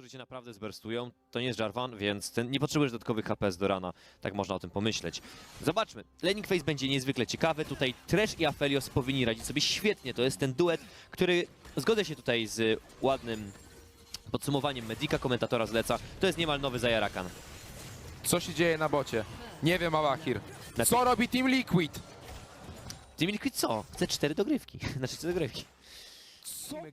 którzy cię naprawdę zberstują, to nie jest Jarvan, więc ten, nie potrzebujesz dodatkowych HP do rana. Tak można o tym pomyśleć. Zobaczmy. Laning Phase będzie niezwykle ciekawy. Tutaj Trash i Aphelios powinni radzić sobie świetnie. To jest ten duet, który zgodzę się tutaj z ładnym podsumowaniem Medika, komentatora zleca. To jest niemal nowy Zajarakan. Co się dzieje na bocie? Nie wiem, Awahir. Co robi Team Liquid? Jimmy Liquid co? Chce cztery dogrywki. Znaczy cztery dogrywki.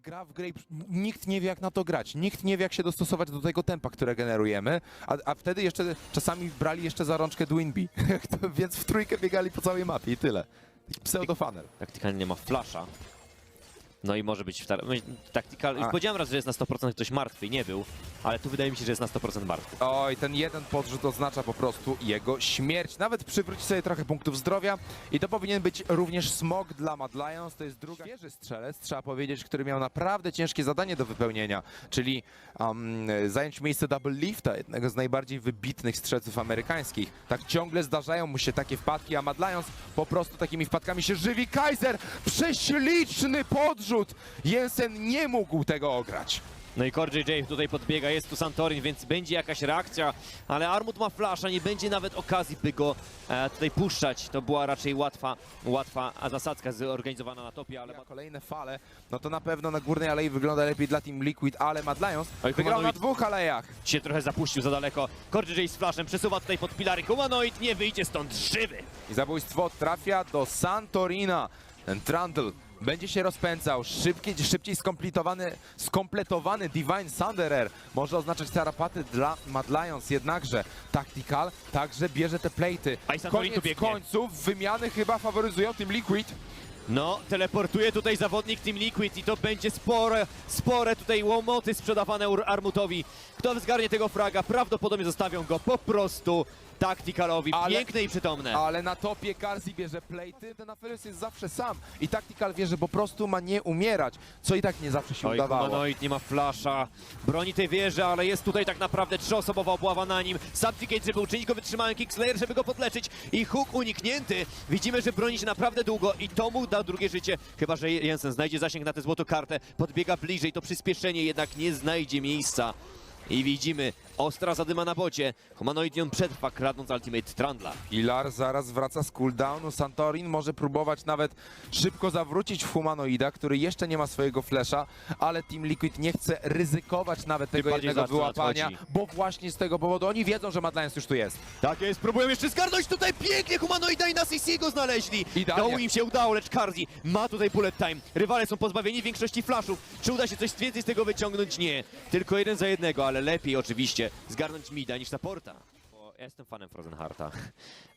Gra w grę i nikt nie wie jak na to grać. Nikt nie wie jak się dostosować do tego tempa, które generujemy. A, a wtedy jeszcze czasami brali jeszcze za rączkę Dwinby. Więc w trójkę biegali po całej mapie i tyle. Taki pseudofunnel. Taktykalnie nie ma flasha. No i może być w tar-. Już A. powiedziałem raz, że jest na 100% ktoś martwy i nie był, ale tu wydaje mi się, że jest na 100% martwy. Oj, ten jeden podrzut oznacza po prostu jego śmierć. Nawet przywróci sobie trochę punktów zdrowia i to powinien być również smog dla Mad Lions. To jest drugi świeży strzelec, trzeba powiedzieć, który miał naprawdę ciężkie zadanie do wypełnienia, czyli um, zająć miejsce Double Lifta, jednego z najbardziej wybitnych strzelców amerykańskich. Tak ciągle zdarzają mu się takie wpadki, a Mad Lions po prostu takimi wpadkami się żywi. Kaiser, prześliczny podrzut! Jensen nie mógł tego ograć. No i Core JJ tutaj podbiega, jest tu Santorin, więc będzie jakaś reakcja, ale Armut ma flasha, nie będzie nawet okazji, by go e, tutaj puszczać. To była raczej łatwa, łatwa zasadzka zorganizowana na topie, ale... Ale kolejne fale, no to na pewno na górnej alei wygląda lepiej dla Team Liquid, ale Mad Lions Oj, wygrał na dwóch alejach. się trochę zapuścił za daleko. Core JJ z flashem przesuwa tutaj pod pilary. Humanoid nie wyjdzie stąd żywy. I zabójstwo trafia do Santorina. Ten Trundle będzie się rozpędzał. Szybki, szybciej skompletowany, skompletowany Divine Thunderer może oznaczać tarapaty dla Mad Lions, jednakże Tactical także bierze te plejty. Koniec końców wymiany chyba faworyzują Team Liquid. No, teleportuje tutaj zawodnik Team Liquid i to będzie spore, spore tutaj łomoty sprzedawane Ur- Armutowi. Kto zgarnie tego fraga, prawdopodobnie zostawią go po prostu Tacticalowi. Ale- Piękne i przytomne. Ale na topie Karzi bierze plejty, ten Aferis jest zawsze sam. I Tactical wie, że po prostu ma nie umierać, co i tak nie zawsze się Oj, udawało. Humanoid nie ma flasha, broni tej wieży, ale jest tutaj tak naprawdę trzyosobowa obława na nim. Subjugate, żeby uczynić go wytrzymałym, Kingslayer, żeby go podleczyć i Hook uniknięty. Widzimy, że broni się naprawdę długo i to mu da drugie życie, chyba że Jensen znajdzie zasięg na tę złotą kartę, podbiega bliżej, to przyspieszenie jednak nie znajdzie miejsca. I widzimy, ostra zadyma na bocie. Humanoid ją przetrwa, kradnąc Ultimate Trundla. Pilar zaraz wraca z cooldownu. Santorin może próbować nawet szybko zawrócić w humanoida, który jeszcze nie ma swojego flesza, ale Team Liquid nie chce ryzykować nawet tego bardziej jednego za wyłapania, bo właśnie z tego powodu oni wiedzą, że Mad Lions już tu jest. Tak jest, próbują jeszcze zgarnąć tutaj pięknie humanoida i na CC go znaleźli. Idealnie. To im się udało, lecz Karzi ma tutaj bullet time. Rywale są pozbawieni większości flashów. Czy uda się coś więcej z tego wyciągnąć? Nie. Tylko jeden za jednego, ale lepiej oczywiście zgarnąć mida niż supporta. Bo ja jestem fanem Frozen Hearta.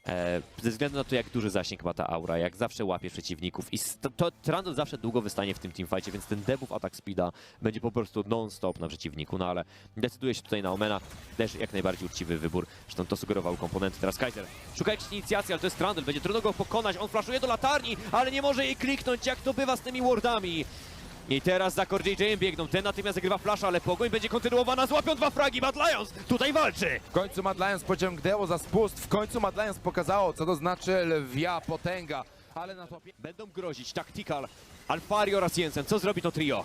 E, ze względu na to, jak duży zasięg ma ta aura, jak zawsze łapie przeciwników i to Trundle zawsze długo wystanie w tym teamfightie, więc ten debuff atak speeda będzie po prostu non-stop na przeciwniku, no ale decyduje się tutaj na Omena, też jak najbardziej uczciwy wybór, zresztą to sugerował komponenty. Teraz Kaiser szuka jakiejś inicjacji, ale to jest Trundle, będzie trudno go pokonać, on flaszuje do latarni, ale nie może jej kliknąć, jak to bywa z tymi wardami. I teraz za Core JJ biegną, ten natychmiast zagrywa flasza, ale pogoń będzie kontynuowana, złapią dwa fragi, Mad Lions tutaj walczy! W końcu Mad Lions pociągnęło za spust, w końcu Mad Lions pokazało, co to znaczy lwia potęga, ale na topie... Będą grozić Tactical, Alfari oraz Jensen. Co zrobi to trio?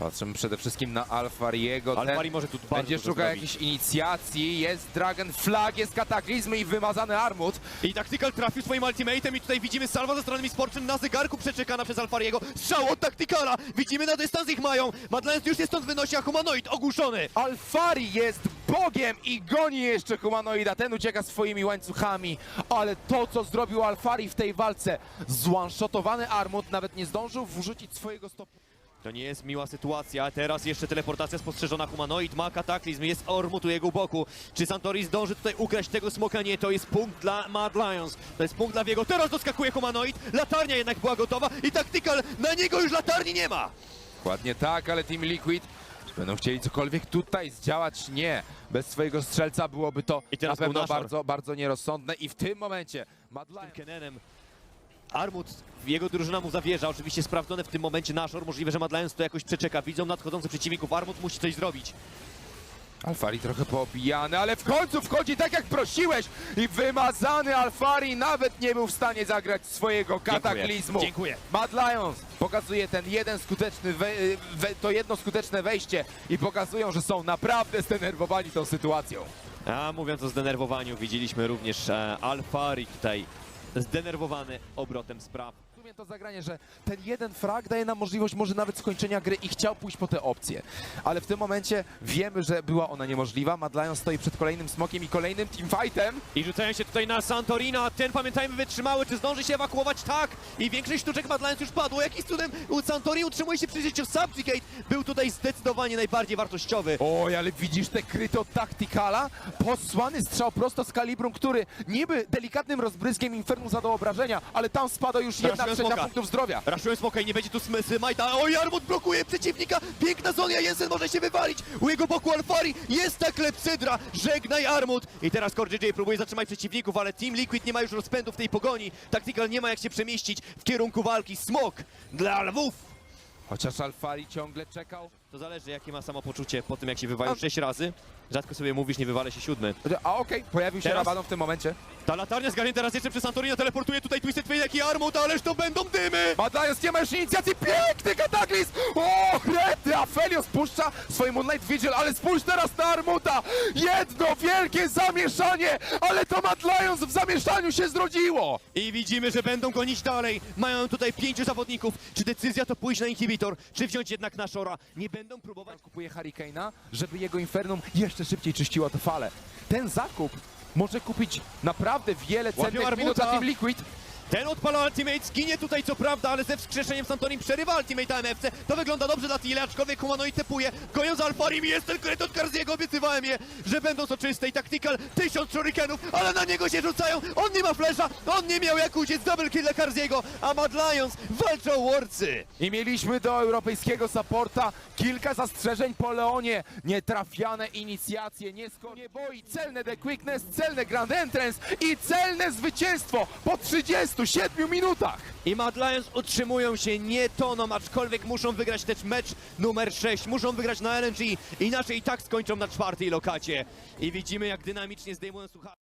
Patrzymy przede wszystkim na Alfariego. Alfari może tu bardzo Będzie dużo szukał zrobić. jakiejś inicjacji, jest Dragon Flag, jest kataklizmy i wymazany Armut. I Tactical trafił swoim ultimatem i tutaj widzimy salwa ze strony Misporczyn na zegarku przeczekana przez Alfariego. Strzał od Tacticala! Widzimy na dystans ich mają. Madlands już jest stąd wynosi, a Humanoid ogłuszony. Alfari jest bogiem i goni jeszcze humanoida. Ten ucieka swoimi łańcuchami, ale to, co zrobił Alfari w tej walce, zwanshotowany Armut nawet nie zdążył wrzucić swojego stopu. To nie jest miła sytuacja. Teraz jeszcze teleportacja spostrzeżona. Humanoid ma kataklizm, jest Ormut u jego boku. Czy Santori zdąży tutaj ukraść tego smoka? Nie, to jest punkt dla Mad Lions. To jest punkt dla Wiego. Teraz doskakuje Humanoid. Latarnia jednak była gotowa i Tactical, na niego już latarni nie ma. Dokładnie tak, ale Team Liquid czy będą chcieli cokolwiek tutaj zdziałać? Nie. Bez swojego strzelca byłoby to I teraz na pewno bardzo, bardzo nierozsądne i w tym momencie Mad Lions... Armut, jego drużyna mu zawierza, oczywiście sprawdzone w tym momencie Nashor, możliwe, że Mad Lions to jakoś przeczeka, widzą nadchodzących przeciwników, Armut musi coś zrobić. Alfari trochę poobijany, ale w końcu wchodzi tak jak prosiłeś i wymazany Alfari nawet nie był w stanie zagrać swojego kataklizmu. Dziękuję. Mad Lions pokazuje ten jeden skuteczny, to jedno skuteczne wejście i pokazują, że są naprawdę zdenerwowani tą sytuacją. A mówiąc o zdenerwowaniu, widzieliśmy również e, Alfari tutaj zdenerwowany obrotem spraw rozumiem to zagranie, że ten jeden frag daje nam możliwość może nawet skończenia gry i chciał pójść po te opcje. Ale w tym momencie wiemy, że była ona niemożliwa. Mad Lion stoi przed kolejnym smokiem i kolejnym teamfightem. I rzucają się tutaj na Santorina. Ten, pamiętajmy, wytrzymały. Czy zdąży się ewakuować? Tak! I większość sztuczek Mad Lions już padło. Jakiś cudem Santorin utrzymuje się przy życiu. Subjugate był tutaj zdecydowanie najbardziej wartościowy. Oj, ale widzisz te kryto taktikala? Posłany strzał prosto z kalibrum, który niby delikatnym rozbryzgiem Infernum zadał obrażenia, ale tam spada już jednak 20 smoka. punktów zdrowia. Raszują smoka i nie będzie tu smysły. Majta, oj, Armut blokuje przeciwnika. Piękna Sonia, Jensen może się wywalić. U jego boku Alfari jest ta klepsydra. Żegnaj Armut. I teraz Core JJ próbuje zatrzymać przeciwników, ale Team Liquid nie ma już rozpędu w tej pogoni. Tactical nie ma jak się przemieścić w kierunku walki. Smok dla lwów. Chociaż Alfari ciągle czekał. To zależy jakie ma samopoczucie po tym jak się wywalił sześć razy. Rzadko sobie mówisz nie wywalę się siódmy. A okej, pojawił się Teraz? Rabadon w tym momencie. Ta latarnia zgarnięta raz jeszcze przez Santorino teleportuje tutaj Twisted Fate i Armut, ależ to będą dymy. Mad Lions nie ma już inicjacji, piękny kataklizm! O, rety! Afelio spuszcza swój Moonlight Vigil, ale spójrz teraz na Armuta! Jedno wielkie zamieszanie, ale to Mad Lions w zamieszaniu się zrodziło! I widzimy, że będą gonić dalej. Mają tutaj pięciu zawodników. Czy decyzja to pójść na inhibitor, czy wziąć jednak na Shora? Nie będą próbować. Kupuje Hurricane'a, żeby jego Infernum jeszcze szybciej czyściło te fale. Ten zakup może kupić naprawdę wiele cennych minut na Team Liquid. Ten odpala Ultimate, zginie tutaj co prawda, ale ze wskrzeszeniem Santorin przerywa Ultimate AMFC. To wygląda dobrze dla Tile, aczkolwiek Humanoid tepuje. Goją za Alfarim i jest ten kret od Karziego. Obiecywałem je, że będą soczyste i Tactical. Tysiąc shurikenów, ale na niego się rzucają. On nie ma flesza, on nie miał jak uciec. Double kill dla Karziego, a Mad Lions walczą o Worcy. I mieliśmy do europejskiego supporta kilka zastrzeżeń po Leonie. Nietrafiane inicjacje, nie nie boi, celne The Quickness, celne Grand Entrance i celne zwycięstwo po 37 minutach. I Mad Lions utrzymują się nie toną, aczkolwiek muszą wygrać też mecz numer 6. Muszą wygrać na LNG, inaczej i tak skończą na czwartej lokacie. I widzimy jak dynamicznie zdejmują słuchawki.